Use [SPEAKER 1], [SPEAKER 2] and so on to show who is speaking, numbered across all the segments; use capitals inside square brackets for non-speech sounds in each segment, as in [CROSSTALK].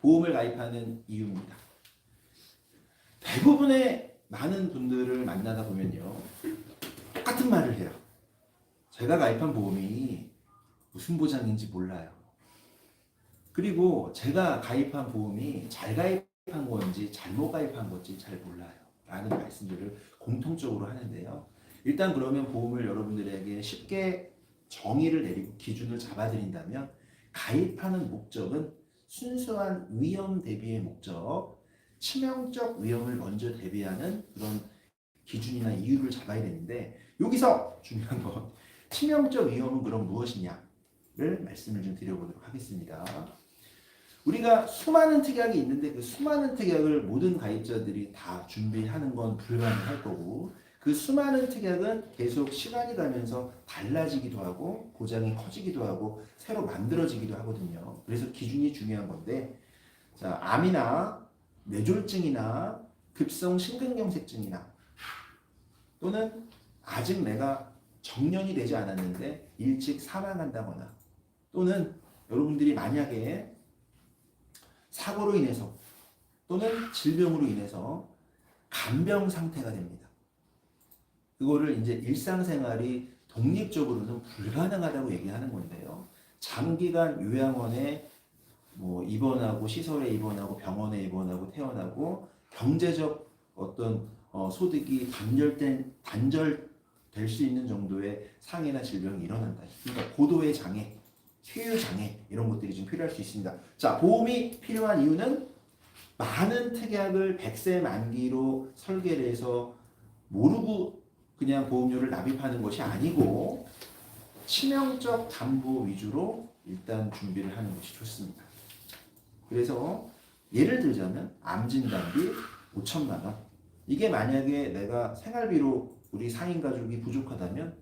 [SPEAKER 1] 보험을 가입하는 이유입니다. 대부분의 많은 분들을 만나다 보면요. 똑같은 말을 해요. 제가 가입한 보험이 무슨 보장인지 몰라요. 그리고 제가 가입한 보험이 잘 가입한 건지 잘못 가입한 건지 잘 몰라요. 라는 말씀들을 공통적으로 하는데요. 일단 그러면 보험을 여러분들에게 쉽게 정의를 내리고 기준을 잡아드린다면 가입하는 목적은 순수한 위험 대비의 목적, 치명적 위험을 먼저 대비하는 그런 기준이나 이유를 잡아야 되는데 여기서 중요한 건 치명적 위험은 그럼 무엇이냐를 말씀을 좀 드려보도록 하겠습니다. 우리가 수많은 특약이 있는데 그 수많은 특약을 모든 가입자들이 다 준비하는 건 불가능할 거고 그 수많은 특약은 계속 시간이 가면서 달라지기도 하고 보장이 커지기도 하고 새로 만들어지기도 하거든요. 그래서 기준이 중요한 건데 자 암이나 뇌졸중이나 급성 심근경색증이나 또는 아직 내가 정년이 되지 않았는데 일찍 사망한다거나 또는 여러분들이 만약에 사고로 인해서 또는 질병으로 인해서 간병 상태가 됩니다. 그거를 이제 일상생활이 독립적으로는 불가능하다고 얘기하는 건데요. 장기간 요양원에 뭐 입원하고 시설에 입원하고 병원에 입원하고 퇴원하고 경제적 어떤 어, 소득이 단절된 단절될 수 있는 정도의 상해나 질병이 일어난다. 그러니까 고도의 장애, 효유 장애 이런 것들이 좀 필요할 수 있습니다. 자, 보험이 필요한 이유는 많은 특약을 100세 만기로 설계를 해서 모르고 그냥 보험료를 납입하는 것이 아니고 치명적 담보 위주로 일단 준비를 하는 것이 좋습니다. 그래서 예를 들자면 암 진단비 5천만 원. 이게 만약에 내가 생활비로 우리 4인 가족이 부족하다면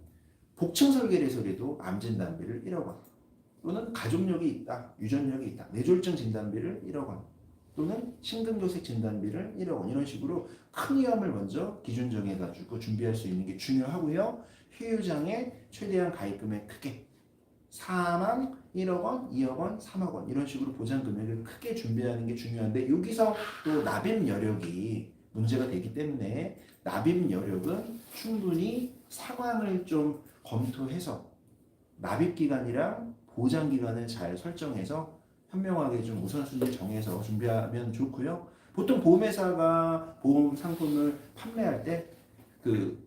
[SPEAKER 1] 복층 설계를 해서라도 암 진단비를 1억 원. 또는 가족력이 있다, 유전력이 있다, 뇌졸중 진단비를 1억 원. 또는 심근교색 진단비를 1억 원 이런 식으로 큰 위험을 먼저 기준 정해가지고 준비할 수 있는 게 중요하고요. 효유장애 최대한 가입금액 크게 4만 1억 원, 2억 원, 3억 원 이런 식으로 보장 금액을 크게 준비하는 게 중요한데 여기서 또 납입 여력이 문제가 되기 때문에 납입 여력은 충분히 상황을 좀 검토해서 납입 기간이랑 보장 기간을 잘 설정해서 현명하게 좀 우선순위를 정해서 준비하면 좋고요. 보통 보험회사가 보험 상품을 판매할 때 그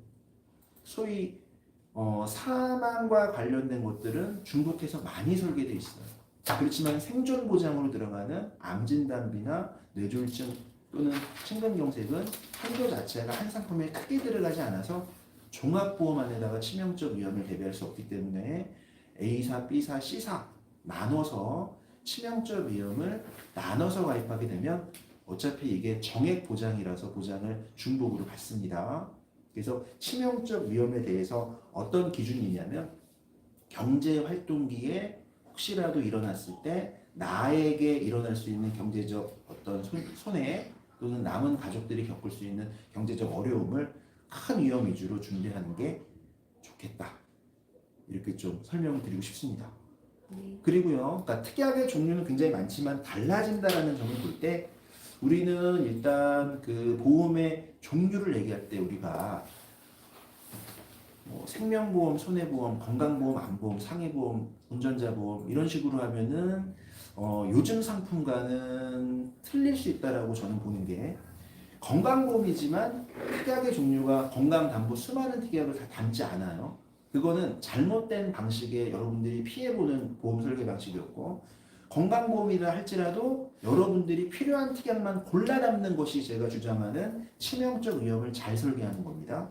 [SPEAKER 1] 소위 어, 사망과 관련된 것들은 중복해서 많이 설계되어 있어요. 그렇지만 생존 보장으로 들어가는 암 진단비나 뇌졸중 또는 심근경색은 한도 자체가 한 상품에 크게 들어가지 않아서 종합보험 안에다가 치명적 위험을 대비할 수 없기 때문에 A사, B사, C사 나눠서 치명적 위험을 나눠서 가입하게 되면 어차피 이게 정액 보장이라서 보장을 중복으로 받습니다. 그래서 치명적 위험에 대해서 어떤 기준이냐면 경제 활동기에 혹시라도 일어났을 때 나에게 일어날 수 있는 경제적 어떤 손, 손해 또는 남은 가족들이 겪을 수 있는 경제적 어려움을 큰 위험 위주로 준비하는 게 좋겠다. 이렇게 좀 설명을 드리고 싶습니다.
[SPEAKER 2] 네.
[SPEAKER 1] 그리고요, 그러니까 특약의 종류는 굉장히 많지만 달라진다라는 점을 볼 때 우리는 일단 그 보험의 종류를 얘기할 때 우리가 뭐 생명보험, 손해보험, 건강보험, 암보험, 상해보험, 운전자보험 이런 식으로 하면은 어, 요즘 상품과는 틀릴 수 있다라고 저는 보는 게 건강보험이지만 특약의 종류가 건강담보 수많은 특약을 다 담지 않아요. 그거는 잘못된 방식의 여러분들이 피해보는 보험 설계 방식이었고 건강보험이라 할지라도 여러분들이 필요한 특약만 골라 담는 것이 제가 주장하는 치명적 위험을 잘 설계하는 겁니다.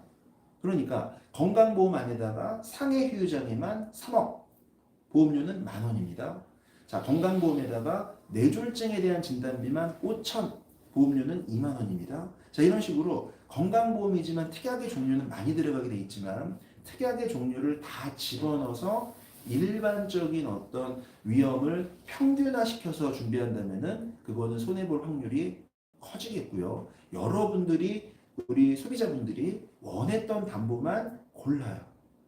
[SPEAKER 1] 그러니까 건강보험 안에다가 상해 휴유장애만 3억, 보험료는 만 원입니다. 자, 건강보험에다가 뇌졸중에 대한 진단비만 5천, 보험료는 2만 원입니다. 자, 이런 식으로 건강보험이지만 특약의 종류는 많이 들어가게 돼 있지만 특약의 종류를 다 집어넣어서 일반적인 어떤 위험을 평균화시켜서 준비한다면은 그거는 손해볼 확률이 커지겠고요. 여러분들이 우리 소비자분들이 원했던 담보만 골라요.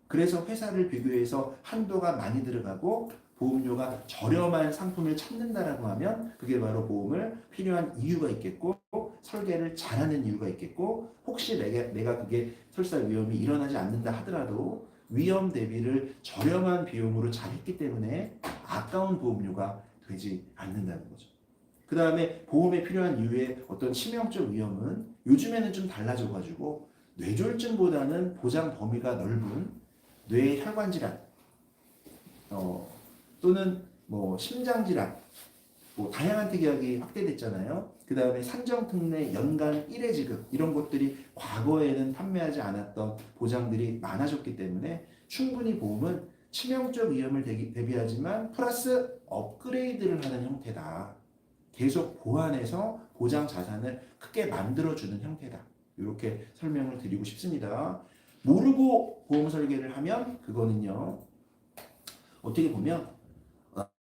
[SPEAKER 1] 그래서 회사를 비교해서 한도가 많이 들어가고 보험료가 저렴한 상품을 찾는다라고 하면 그게 바로 보험을 필요한 이유가 있겠고 설계를 잘하는 이유가 있겠고 혹시 내가, 내가 그게 설사 위험이 일어나지 않는다 하더라도 위험 대비를 저렴한 비용으로 잘했기 때문에 아까운 보험료가 되지 않는다는 거죠. 그 다음에 보험에 필요한 이유의 어떤 치명적 위험은 요즘에는 좀 달라져가지고 뇌졸중보다는 보장 범위가 넓은 뇌 혈관 질환, 어, 또는 뭐 심장 질환, 뭐 다양한 특약이 확대됐잖아요. 그 다음에 산정특례 연간 1회 지급 이런 것들이 과거에는 판매하지 않았던 보장들이 많아졌기 때문에 충분히 보험은 치명적 위험을 대기, 대비하지만 플러스 업그레이드를 하는 형태다. 계속 보완해서 보장 자산을 크게 만들어주는 형태다. 이렇게 설명을 드리고 싶습니다. 모르고 보험 설계를 하면 그거는요 어떻게 보면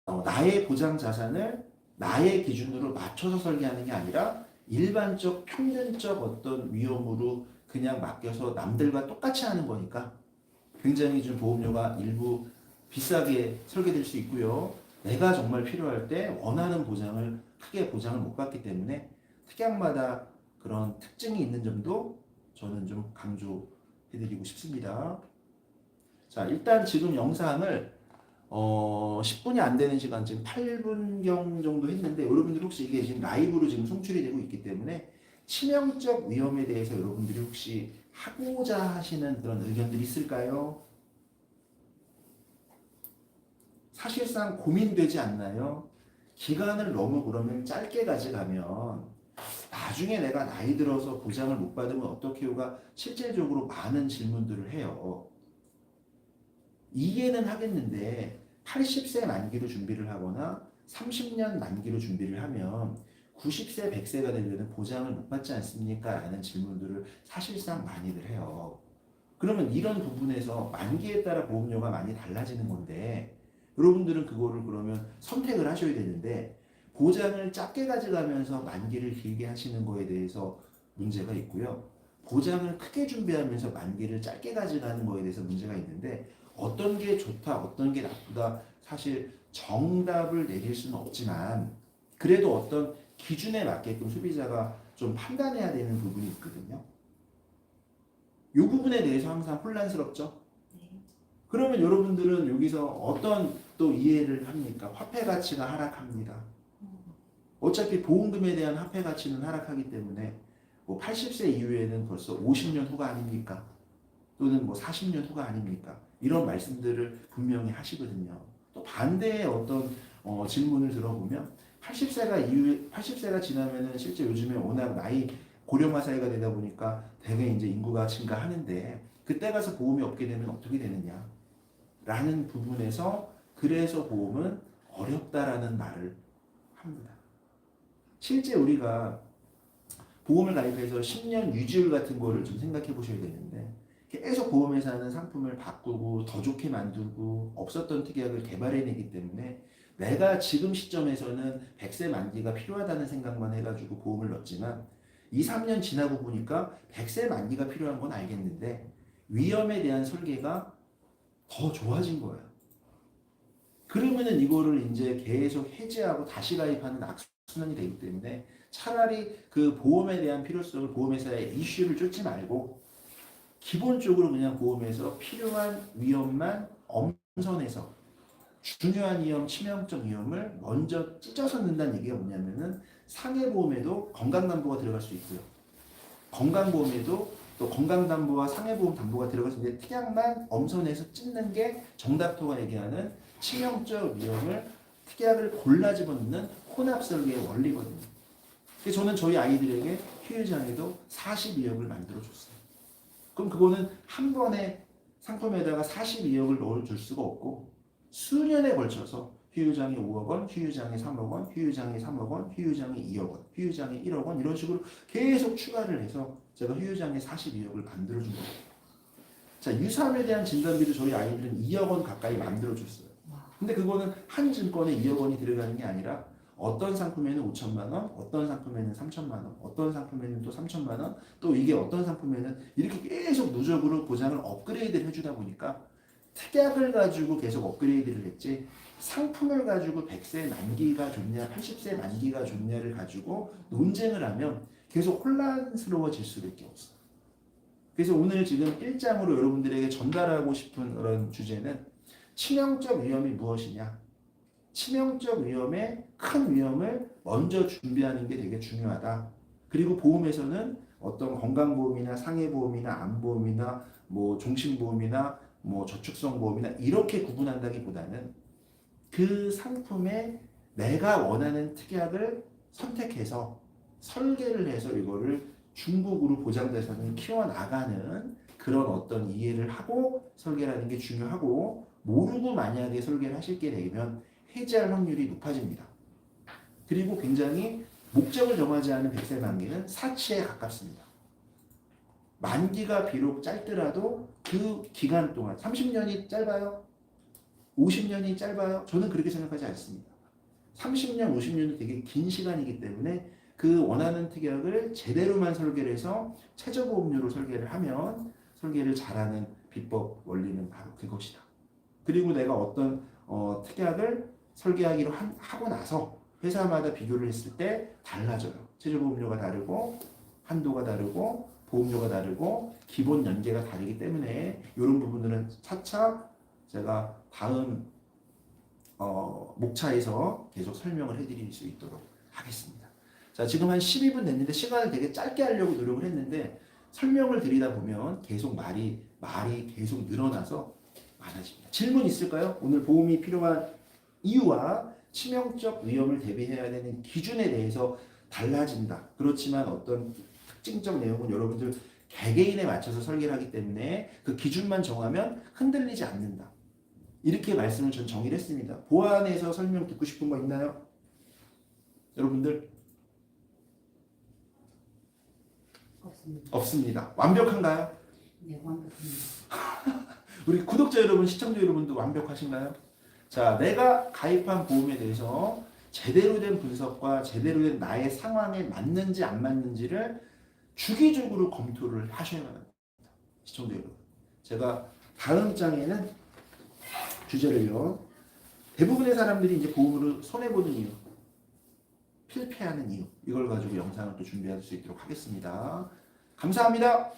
[SPEAKER 1] 어, 나의 보장 자산을 나의 기준으로 맞춰서 설계하는 게 아니라 일반적 평균적 어떤 위험으로 그냥 맡겨서 남들과 똑같이 하는 거니까 굉장히 좀 보험료가 일부 비싸게 설계될 수 있고요. 내가 정말 필요할 때 원하는 보장을 크게 보장을 못 받기 때문에 특약마다 그런 특징이 있는 점도 저는 좀 강조해드리고 싶습니다. 자, 일단 지금 영상을 어, 10분이 안 되는 시간, 지금 8분경 정도 했는데, 여러분들 혹시 이게 지금 라이브로 지금 송출이 되고 있기 때문에, 치명적 위험에 대해서 여러분들이 혹시 하고자 하시는 그런 의견들이 있을까요? 사실상 고민되지 않나요? 기간을 너무 그러면 짧게 가져가면, 나중에 내가 나이 들어서 보장을 못 받으면 어떻게 요가 실질적으로 많은 질문들을 해요. 이해는 하겠는데 80세 만기로 준비를 하거나 30년 만기로 준비를 하면 90세, 100세가 되면 보장을 못 받지 않습니까? 라는 질문들을 사실상 많이들 해요. 그러면 이런 부분에서 만기에 따라 보험료가 많이 달라지는 건데 여러분들은 그거를 그러면 선택을 하셔야 되는데 보장을 작게 가져가면서 만기를 길게 하시는 거에 대해서 문제가 있고요. 보장을 크게 준비하면서 만기를 짧게 가져가는 거에 대해서 문제가 있는데 어떤 게 좋다, 어떤 게 나쁘다, 사실 정답을 내릴 수는 없지만, 그래도 어떤 기준에 맞게끔 소비자가 좀 판단해야 되는 부분이 있거든요. 이 부분에 대해서 항상 혼란스럽죠? 그러면 여러분들은 여기서 어떤 또 이해를 합니까? 화폐 가치가 하락합니다. 어차피 보험금에 대한 화폐 가치는 하락하기 때문에 뭐 80세 이후에는 벌써 50년 후가 아닙니까? 또는 뭐 40년 후가 아닙니까? 이런 말씀들을 분명히 하시거든요. 또 반대의 어떤 어, 질문을 들어보면 80세가 이후 80세가 지나면은 실제 요즘에 워낙 나이 고령화 사회가 되다 보니까 대개 이제 인구가 증가하는데 그때 가서 보험이 없게 되면 어떻게 되느냐? 라는 부분에서 그래서 보험은 어렵다라는 말을 합니다. 실제 우리가 보험을 가입해서 10년 유지율 같은 거를 좀 생각해 보셔야 되는데 계속 보험회사는 상품을 바꾸고 더 좋게 만들고 없었던 특약을 개발해내기 때문에 내가 지금 시점에서는 100세 만기가 필요하다는 생각만 해가지고 보험을 넣었지만 2, 3년 지나고 보니까 100세 만기가 필요한 건 알겠는데 위험에 대한 설계가 더 좋아진 거예요. 그러면은 이거를 이제 계속 해지하고 다시 가입하는 악순환이 되기 때문에 차라리 그 보험에 대한 필요성을 보험회사의 이슈를 쫓지 말고 기본적으로 그냥 보험에서 필요한 위험만 엄선해서 중요한 위험, 치명적 위험을 먼저 찢어서 넣는다는 얘기가 뭐냐면은 상해보험에도 건강담보가 들어갈 수 있고요. 건강보험에도 또 건강담보와 상해보험 담보가 들어갈 수 있는데 특약만 엄선해서 찢는 게 정답토가 얘기하는 치명적 위험을 특약을 골라 집어넣는 혼합설계의 원리거든요. 저는 저희 아이들에게 휴일장에도 42억을 만들어줬어요. 그럼 그거는 한 번에 상품에다가 42억을 넣어줄 수가 없고 수년에 걸쳐서 휴유장이 5억 원, 휴유장이 3억 원, 휴유장이 3억 원, 휴유장이 2억 원, 휴유장이 1억 원 이런 식으로 계속 추가를 해서 제가 휴유장에 42억을 만들어준 거예요. 자 유산에 대한 진단비도 저희 아이들은 2억 원 가까이 만들어줬어요. 근데 그거는 한 증권에 2억 원이 들어가는 게 아니라 어떤 상품에는 5천만 원, 어떤 상품에는 3천만 원, 어떤 상품에는 또 3천만 원, 또 이게 어떤 상품에는 이렇게 계속 누적으로 보장을 업그레이드를 해주다 보니까 특약을 가지고 계속 업그레이드를 했지 상품을 가지고 100세 만기가 좋냐 80세 만기가 좋냐를 가지고 논쟁을 하면 계속 혼란스러워질 수밖에 없어. 그래서 오늘 지금 1장으로 여러분들에게 전달하고 싶은 그런 주제는 치명적 위험이 무엇이냐? 치명적 위험의 큰 위험을 먼저 준비하는 게 되게 중요하다. 그리고 보험에서는 어떤 건강보험이나 상해보험이나 암보험이나 뭐 종신보험이나 뭐 저축성 보험이나 이렇게 구분한다기보다는 그 상품에 내가 원하는 특약을 선택해서 설계를 해서 이거를 중국으로 보장대상을 키워나가는 그런 어떤 이해를 하고 설계라는 게 중요하고 모르고 만약에 설계를 하실 게 되면 해지할 확률이 높아집니다. 그리고 굉장히 목적을 정하지 않은 백세 만기는 사치에 가깝습니다. 만기가 비록 짧더라도 그 기간 동안 30년이 짧아요? 50년이 짧아요? 저는 그렇게 생각하지 않습니다. 30년, 50년은 되게 긴 시간이기 때문에 그 원하는 특약을 제대로만 설계를 해서 최저보험료로 설계를 하면 설계를 잘하는 비법 원리는 바로 그것이다. 그리고 내가 어떤 어, 특약을 설계하기로 한- 하고 나서 회사마다 비교를 했을 때 달라져요. 최저보험료가 다르고 한도가 다르고 보험료가 다르고 기본 연계가 다르기 때문에 이런 부분들은 차차 제가 다음 어, 목차에서 계속 설명을 해드릴 수 있도록 하겠습니다. 자, 지금 한 12분 됐는데 시간을 되게 짧게 하려고 노력을 했는데 설명을 드리다 보면 계속 말이 말이 계속 늘어나서 많아집니다. 질문 있을까요? 오늘 보험이 필요한 이유와 치명적 위험을 대비해야 되는 기준에 대해서 달라진다. 그렇지만 어떤 특징적 내용은 여러분들 개개인에 맞춰서 설계를 하기 때문에 그 기준만 정하면 흔들리지 않는다. 이렇게 말씀을 전 정의를 했습니다. 보안에서 설명 듣고 싶은 거 있나요? 여러분들
[SPEAKER 2] 없습니다.
[SPEAKER 1] 없습니다. 완벽한가요?
[SPEAKER 2] 네, 완벽합니다. [LAUGHS]
[SPEAKER 1] 우리 구독자 여러분, 시청자 여러분도 완벽하신가요? 자, 내가 가입한 보험에 대해서 제대로 된 분석과 제대로 된 나의 상황에 맞는지 안 맞는지를 주기적으로 검토를 하셔야 합니다. 시청자 여러분. 제가 다음 장에는 주제를요. 대부분의 사람들이 이제 보험으로 손해보는 이유, 필패하는 이유, 이걸 가지고 영상을 또 준비할 수 있도록 하겠습니다. 감사합니다.